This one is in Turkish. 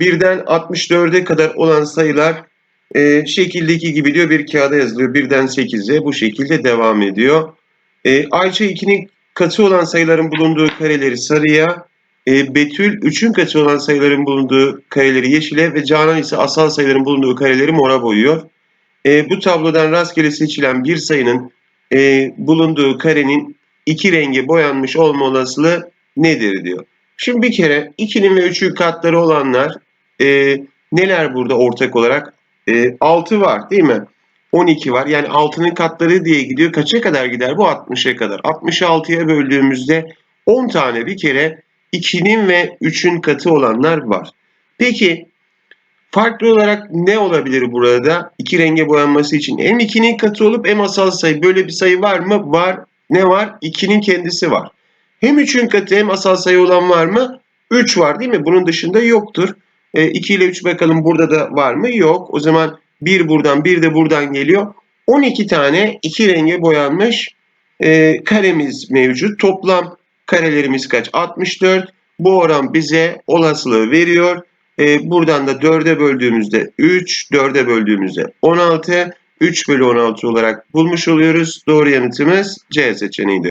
birden 64'e kadar olan sayılar e, şekildeki gibi diyor bir kağıda yazılıyor. Birden 8'e bu şekilde devam ediyor. E, Ayça 2'nin katı olan sayıların bulunduğu kareleri sarıya, e, Betül 3'ün katı olan sayıların bulunduğu kareleri yeşile ve Canan ise asal sayıların bulunduğu kareleri mora boyuyor. E, bu tablodan rastgele seçilen bir sayının e, bulunduğu karenin iki renge boyanmış olma olasılığı nedir diyor. Şimdi bir kere 2'nin ve 3'ün katları olanlar e, neler burada ortak olarak? E, 6 var değil mi? 12 var. Yani 6'nın katları diye gidiyor. Kaça kadar gider bu? 60'a kadar. 66'ya böldüğümüzde 10 tane bir kere 2'nin ve 3'ün katı olanlar var. Peki farklı olarak ne olabilir burada? İki renge boyanması için. Hem 2'nin katı olup hem asal sayı. Böyle bir sayı var mı? Var. Ne var? 2'nin kendisi var. Hem 3'ün katı hem asal sayı olan var mı? 3 var değil mi? Bunun dışında yoktur. E, 2 ile 3 bakalım burada da var mı? Yok. O zaman 1 buradan 1 de buradan geliyor. 12 tane iki renge boyanmış e, karemiz mevcut. Toplam karelerimiz kaç? 64. Bu oran bize olasılığı veriyor. E, buradan da 4'e böldüğümüzde 3, 4'e böldüğümüzde 16, 3 bölü 16 olarak bulmuş oluyoruz. Doğru yanıtımız C seçeneğidir.